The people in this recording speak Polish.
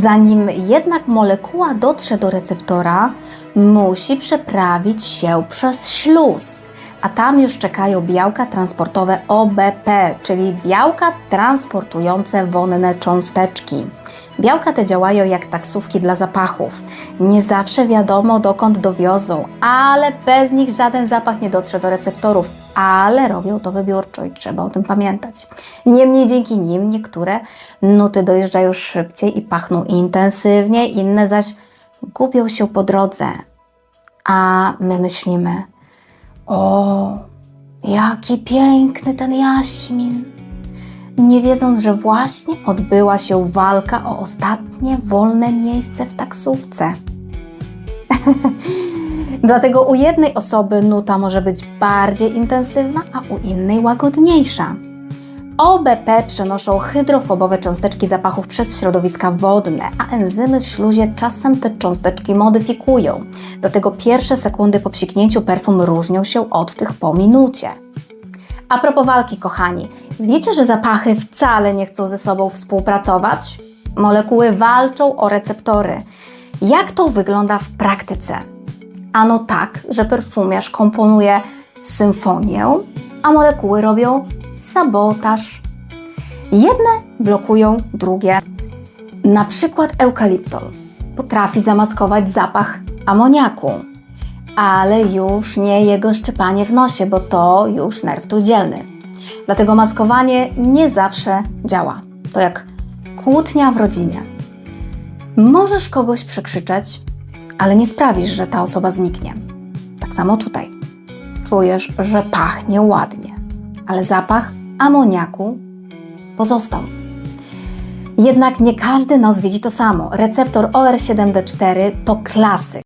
Zanim jednak molekuła dotrze do receptora, musi przeprawić się przez śluz, a tam już czekają białka transportowe OBP, czyli białka transportujące wonne cząsteczki. Białka te działają jak taksówki dla zapachów. Nie zawsze wiadomo dokąd dowiozą, ale bez nich żaden zapach nie dotrze do receptorów, ale robią to wybiórczo i trzeba o tym pamiętać. Niemniej dzięki nim niektóre nuty dojeżdżają szybciej i pachną intensywnie, inne zaś gubią się po drodze. A my myślimy, o, jaki piękny ten jaśmin nie wiedząc, że właśnie odbyła się walka o ostatnie wolne miejsce w taksówce. Dlatego u jednej osoby nuta może być bardziej intensywna, a u innej łagodniejsza. OBP przenoszą hydrofobowe cząsteczki zapachów przez środowiska wodne, a enzymy w śluzie czasem te cząsteczki modyfikują. Dlatego pierwsze sekundy po psiknięciu perfum różnią się od tych po minucie. A propos walki, kochani, wiecie, że zapachy wcale nie chcą ze sobą współpracować? Molekuły walczą o receptory. Jak to wygląda w praktyce? Ano tak, że perfumiarz komponuje symfonię, a molekuły robią sabotaż. Jedne blokują drugie. Na przykład eukaliptol potrafi zamaskować zapach amoniaku ale już nie jego szczypanie w nosie, bo to już nerw trójdzielny. Dlatego maskowanie nie zawsze działa. To jak kłótnia w rodzinie. Możesz kogoś przekrzyczeć, ale nie sprawisz, że ta osoba zniknie. Tak samo tutaj. Czujesz, że pachnie ładnie, ale zapach amoniaku pozostał. Jednak nie każdy nos widzi to samo. Receptor OR7D4 to klasyk.